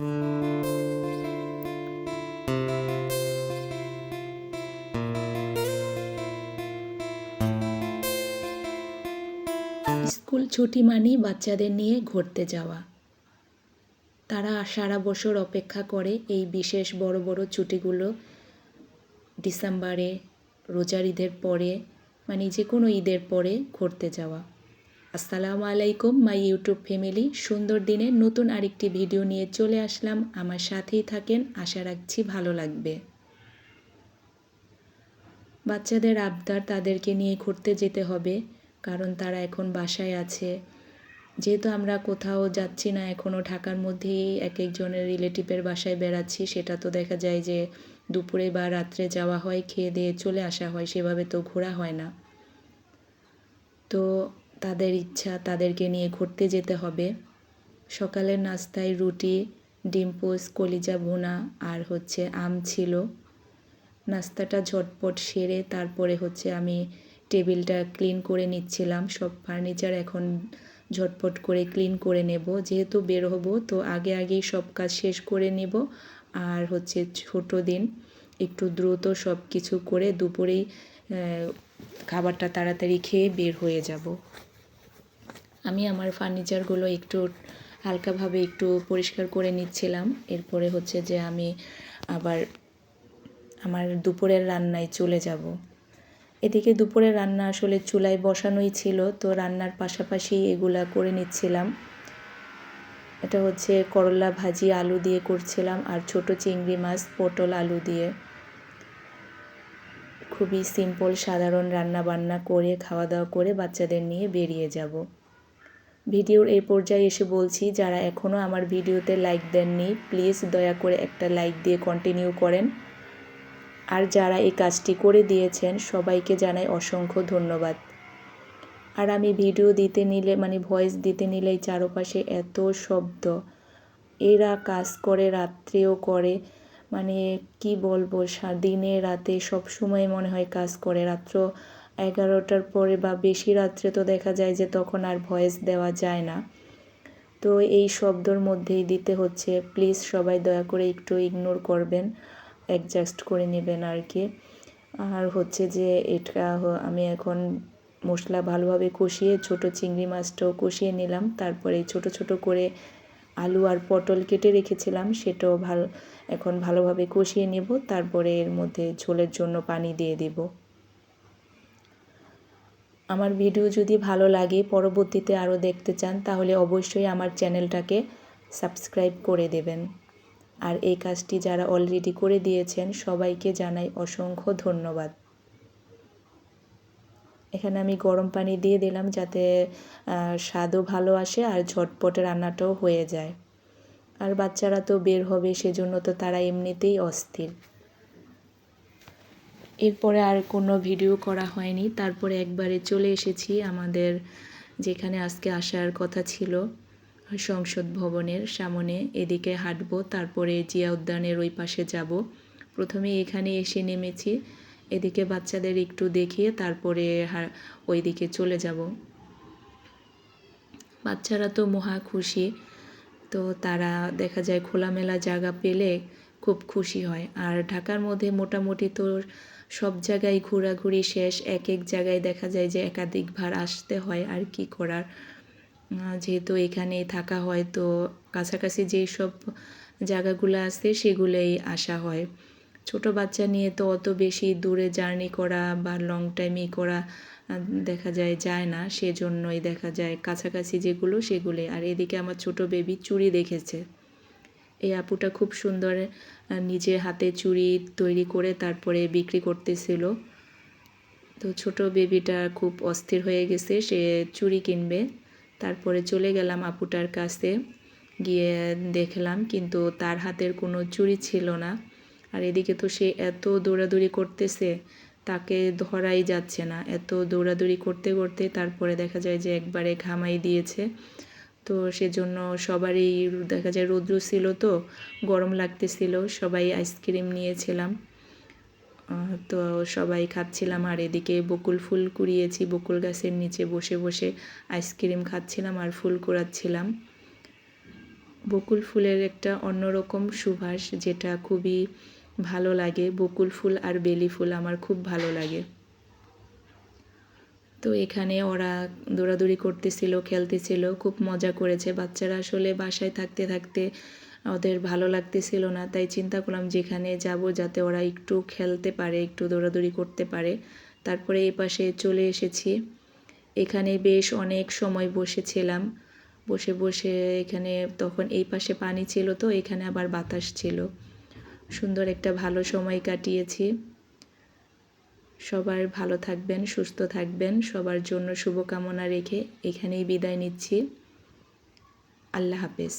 School ছুটি মানেই বাচ্চাদের নিয়ে ঘুরতে যাওয়া। তারা সারা বছর অপেক্ষা করে এই বিশেষ বড় বড় ছুটিগুলো ডিসেম্বরে, রোজার ঈদের পরে মানে যে কোনো ঈদের পরে ঘুরতে যাওয়া। আসসালামু আলাইকুম, মাই ইউটিউব ফ্যামিলি। সুন্দর দিনে নতুন আরেকটি ভিডিও নিয়ে চলে আসলাম। আমার সাথেই থাকেন, আশা রাখছি ভালো লাগবে। বাচ্চাদের আবদার তাদেরকে নিয়ে ঘুরতে যেতে হবে, কারণ তারা এখন বাসায় আছে। যেহেতু আমরা কোথাও যাচ্ছি না এখনও ঢাকার মধ্যেই এক একজনের রিলেটিভের বাসায় বেড়াচ্ছি, সেটা তো দেখা যায় যে দুপুরে বা রাত্রে যাওয়া হয়, খেয়ে দিয়ে চলে আসা হয়, সেভাবে তো ঘোরা হয় না। তাদের ইচ্ছা তাদেরকে নিয়ে ঘুরতে যেতে হবে। সকালের নাস্তায় রুটি, ডিম পোস কলিজা বোনা আর হচ্ছে আম ছিল। নাস্তাটা ঝটপট সেরে তারপরে হচ্ছে আমি টেবিলটা ক্লিন করে নিচ্ছিলাম। সব ফার্নিচার এখন ঝটপট করে ক্লিন করে নেব। যেহেতু বের হব, তো আগে আগেই সব কাজ শেষ করে নেব। আর হচ্ছে ছোট দিন, একটু দ্রুত সব কিছু করে দুপুরেই খাবারটা তাড়াতাড়ি খেয়ে বের হয়ে যাব। আমি আমার ফার্নিচারগুলো একটু হালকাভাবে একটু পরিষ্কার করে নিচ্ছিলাম। এরপরে হচ্ছে যে আমি আবার আমার দুপুরের রান্নায় চলে যাব। এদিকে দুপুরের রান্না আসলে চুলায় বসানোই ছিল, তো রান্নার পাশাপাশি এগুলা করে নিচ্ছিলাম। এটা হচ্ছে করলা ভাজি আলু দিয়ে করছিলাম আর ছোট চিংড়ি মাছ, পটল আলু দিয়ে। খুবই সিম্পল সাধারণ রান্না বান্না করে খাওয়া দাওয়া করে বাচ্চাদের নিয়ে বেরিয়ে যাব। ভিডিওর এই পর্যায়ে এসে বলছি, যারা এখনও আমার ভিডিওতে লাইক দেননি প্লিজ দয়া করে একটা লাইক দিয়ে কন্টিনিউ করেন। আর যারা এই কাজটি করে দিয়েছেন, সবাইকে জানাই অসংখ্য ধন্যবাদ। আর আমি ভিডিও দিতে নিলে মানে ভয়েস দিতে নিলেই চারপাশে এত শব্দ। এরা কাজ করে, রাত্রেও করে মানে কি বলব দিনে, রাতে সব সময় মনে হয় কাজ করে। রাত্র এগারোটার পরে বা বেশি রাত্রে তো দেখা যায় যে তখন আর ভয়েস দেওয়া যায় না। তো এই শব্দর মধ্যেই দিতে হচ্ছে, প্লিজ সবাই দয়া করে একটু ইগনোর করবেন অ্যাডজাস্ট করে নেবেন আর কি। আর হচ্ছে যে এটা আমি এখন মশলা ভালোভাবে কষিয়ে ছোট চিংড়ি মাছটাও কষিয়ে নিলাম। তারপরে ছোট ছোট করে আলু আর পটল কেটে রেখেছিলাম, সেটাও ভালো, এখন ভালোভাবে কষিয়ে নেব। তারপরে এর মধ্যে ঝোলের জন্য পানি দিয়ে দিব। আমার ভিডিও যদি ভালো লাগে পরবর্তীতে আরও দেখতে চান, তাহলে অবশ্যই আমার চ্যানেলটাকে সাবস্ক্রাইব করে দেবেন। আর এই কাজটি যারা অলরেডি করে দিয়েছেন, সবাইকে জানাই অসংখ্য ধন্যবাদ। এখানে আমি গরম পানি দিয়ে দিলাম যাতে স্বাদও ভালো আসে আর ঝটপট রান্নাটাও হয়ে যায়। আর বাচ্চারা তো বের হবে, সেজন্য তো তারা এমনিতেই অস্থির। এরপরে আর কোনো ভিডিও করা হয়নি। তারপরে একবারে চলে এসেছি আমাদের যেখানে আজকে আসার কথা ছিল, সংসদ ভবনের সামনে। এদিকে হাঁটবো, তারপরে জিয়া উদ্যানের ওই পাশে যাব। প্রথমে এখানে এসে নেমেছি, এদিকে বাচ্চাদের একটু দেখিয়ে তারপরে ওই দিকে চলে যাব। বাচ্চারা তো মহা খুশি, তো তারা দেখা যায় খোলামেলা জায়গা পেলে খুব খুশি হয়। আর ঢাকার মধ্যে মোটামুটি তো সব জায়গায় ঘোরাঘুরি শেষ এক এক জায়গায় দেখা যায় যে একাধিকবার আসতে হয় আর কি করার। যেহেতু এখানে থাকা হয়, তো কাছাকাছি যেই সব জায়গাগুলো আছে সেগুলোই আসা হয়। ছোট বাচ্চা নিয়ে তো অত বেশি দূরে জার্নি করা বা লং টাইমই করা দেখা যায় যায় না। সেজন্যই দেখা যায় কাছাকাছি যেগুলো সেগুলোই। আর এদিকে আমার ছোট বেবি চুরি দেখেছে। এই আপুটা খুব সুন্দর নিজের হাতে চুড়ি তৈরি করে তারপরে বিক্রি করতেছিল। তো ছোট বেবিটা খুব অস্থির হয়ে গেছে, সে চুড়ি কিনবে। তারপরে চলে গেলাম আপুটার কাছে, গিয়ে দেখলাম কিন্তু তার হাতের কোনো চুড়ি ছিল না। আর এদিকে তো সে এত দৌড়াদৌড়ি করতেছে, তাকে ধরাই যাচ্ছে না। এত দৌড়াদৌড়ি করতে করতে তারপরে দেখা যায় যে একবারে ঘামাই দিয়েছে। তো সেজন্য সবারই দেখা যায় রৌদ্র ছিল তো, গরম লাগতেছিল, সবাই আইসক্রিম নিয়েছিলাম। তো সবাই খাচ্ছিলাম আর এদিকে বকুল ফুল কুড়িয়েছি, বকুল গাছের নিচে বসে বসে আইসক্রিম খাচ্ছিলাম আর ফুল কুড়াচ্ছিলাম। বকুল ফুলের একটা অন্যরকম সুবাস যেটা খুবই ভালো লাগে। বকুল ফুল আর বেলি ফুল আমার খুব ভালো লাগে। তো এখানে ওরা দৌড়াদৌড়ি করতেছিল, খেলতেছিল, খুব মজা করেছে। বাচ্চারা আসলে বাসায় থাকতে থাকতে ওদের ভালো লাগতেছিল না, তাই চিন্তা করলাম যেখানে যাব যাতে ওরা একটু খেলতে পারে, একটু দৌড়াদৌড়ি করতে পারে। তারপরে এই পাশে চলে এসেছি। এখানে বেশ অনেক সময় বসেছিলাম। বসে বসে এখানে তখন এই পাশে পানি ছিল তো, এখানে আবার বাতাস ছিল। সুন্দর একটা ভালো সময় কাটিয়েছি। সবার ভালো থাকবেন সুস্থ থাকবেন সবার জন্য শুভকামনা রেখে এখানেই বিদায় নিচ্ছি। আল্লাহ হাফেজ।